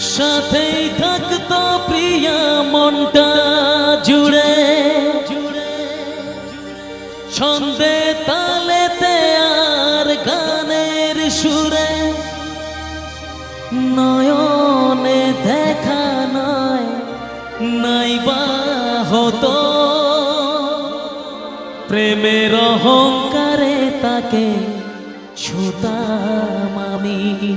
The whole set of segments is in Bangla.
সাথেই থাকতো প্রিয়া, মনটা জুড়ে। ছন্দে তালেতে আর গানের সুরে। নয়নে দেখা নয়, নাইবা হতো। প্রেমের অহংকারে তাকে ছুতাম আমি।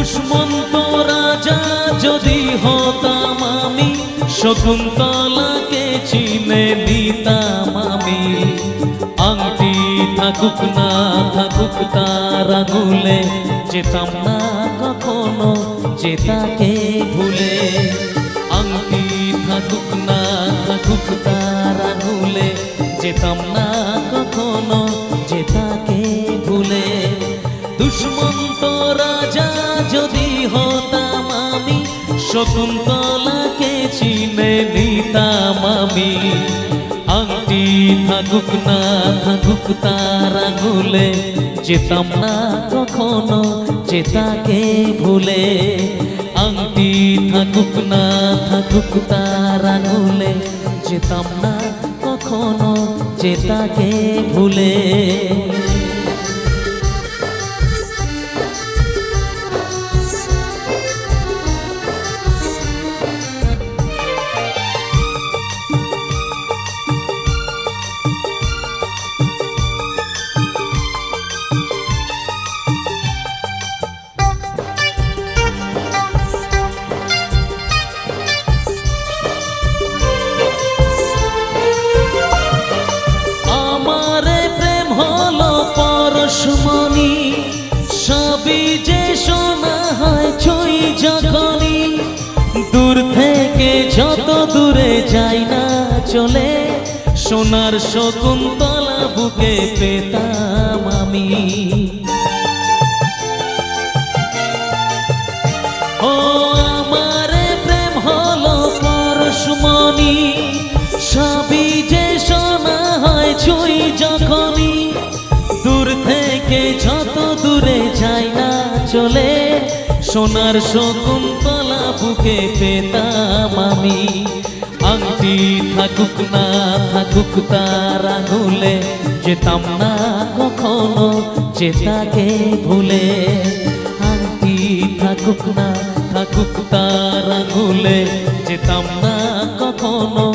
দুশ্মন্ত রাজা যদি হতাম আমি শকুন্তলাকে চিনে নিতাম আমি। আংটি থাকুক না থাকুক তার আঙুলে যেতাম না কখনো যে তাকে ভুলে। আংটি থাকুক না থাকুক তার আঙুলে যেতাম না শকুন্তলাকে চিনে নিতাম আমি। আংটি থাকুক না থাকুক তার আঙুলে যেতাম না কখনো যে তাকে ভুলে। আংটি থাকুক না থাকুক তার আঙুলে যেতাম না কখনো যে তাকে ভুলে। দূরে যাই না চলে, সোনার শকুন্তলা বুকে পেতাম আমি। ও আমারে প্রেম হলো পরশমণি সবই যে সোনা হয় ছুই যখনই। দূর থেকে যত দূরে যাই না চলে, সোনার শকুন্তলা বুকে পেতাম আমি। আংটি থাকুক না থাকুক তার আঙুলে যেতাম না কখনো চেতাকে ভুলে। আংটি থাকুক না থাকুক তার আঙুলে যেতাম না কখনো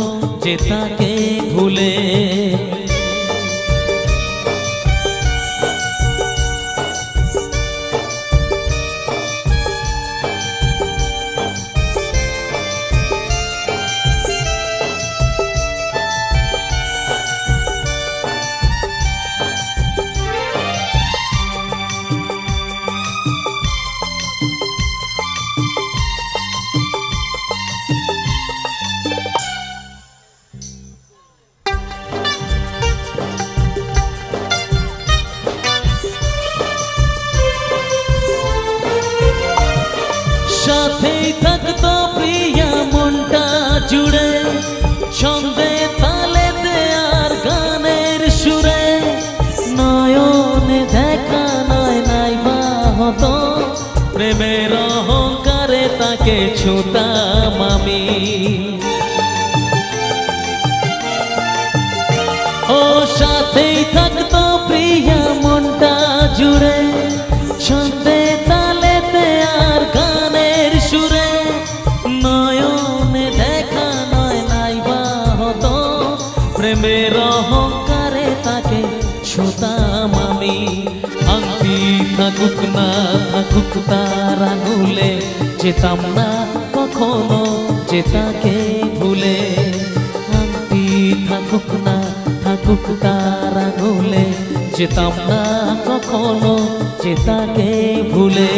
চেতাকে ভুলে। অহংকারে তাকে ছুতাম আমি। ও সাথেই থাকতো প্রিয়া মনটা জুড়ে ছন্দে তালেতে আর গানের সুরে, নয়নে দেখা নয় নাই বা হতো প্রেমের অহংকারে তাকে ছুতাম আমি। থাকুক না থাকুক তার আঙুলে যেতাম না কখনো যে তাকে ভুলে। আংটি থাকুক না থাকুক তার আঙুলে, যেতাম না কখনো চেতাকে ভুলে।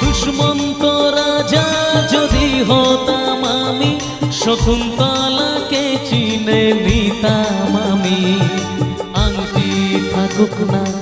দুষ্মন্ত রাজা যদি হতাম আমি, শকুন্তলাকে চিনে নিতাম আমি। আংটি থাকুক না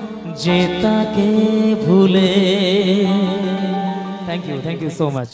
জেতাকে ভুলে। Thank you thank you so much